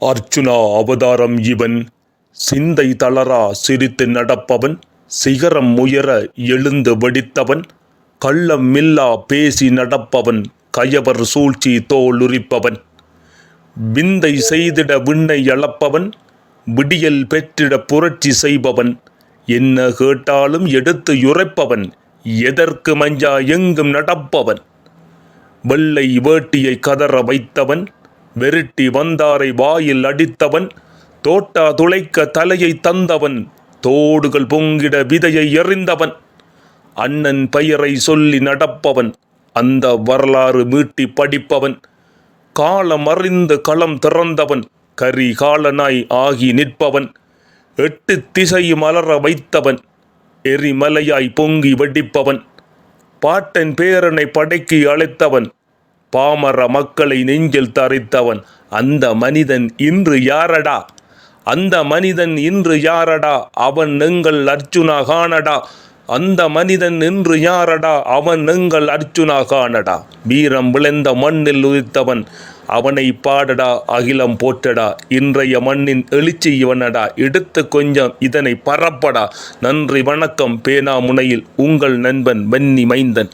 அர்ச்சுனா அவதாரம் இவன். சிந்தை தளரா சிரித்து நடப்பவன். சிகரம் உயர எழுந்து வெடித்தவன். கள்ளம் மில்லா பேசி நடப்பவன். கயவர் சூழ்ச்சி தோலுரிப்பவன். விந்தை செய்திட விண்ணை அளப்பவன் விடியல் பெற்றிட புரட்சி செய்பவன். என்ன கேட்டாலும் எடுத்து யுரைப்பவன். எதற்கு மஞ்சா எங்கும் நடப்பவன். வெள்ளை வேட்டியை கதற வைத்தவன். வெருட்டி வந்தாரை வாயில் அடித்தவன் தோட்டா துளைக்க தலையை தந்தவன் தோடுகள் பொங்கிட விதையை எறிந்தவன். அண்ணன் பெயரை சொல்லி நடப்பவன் அந்த வரலாறு மீட்டி படிப்பவன். காலம் அறிந்து களம் திறந்தவன் கரிகாலனாய் ஆகி நிற்பவன். எட்டு திசை மலர வைத்தவன் எரிமலையாய் பொங்கி வெடிப்பவன். பாட்டன் பேரனை படைக்கு அழைத்தவன் பாமர மக்களை நெஞ்சில் தரித்தவன். அந்த மனிதன் இன்று யாரடா? அந்த மனிதன் இன்று யாரடா? அவன் எங்கள் அர்ஜுனா காணடா? அந்த மனிதன் இன்று யாரடா? அவன் எங்கள் அர்ஜுனா காணடா? வீரம் விளைந்த மண்ணில் உதித்தவன். அவனை பாடடா அகிலம் போற்றடா. இன்றைய மண்ணின் எழுச்சி இவனடா. எடுத்து கொஞ்சம் இதனை பரப்படா. நன்றி வணக்கம் பேனா முனையில் உங்கள் நண்பன் வன்னி மைந்தன்.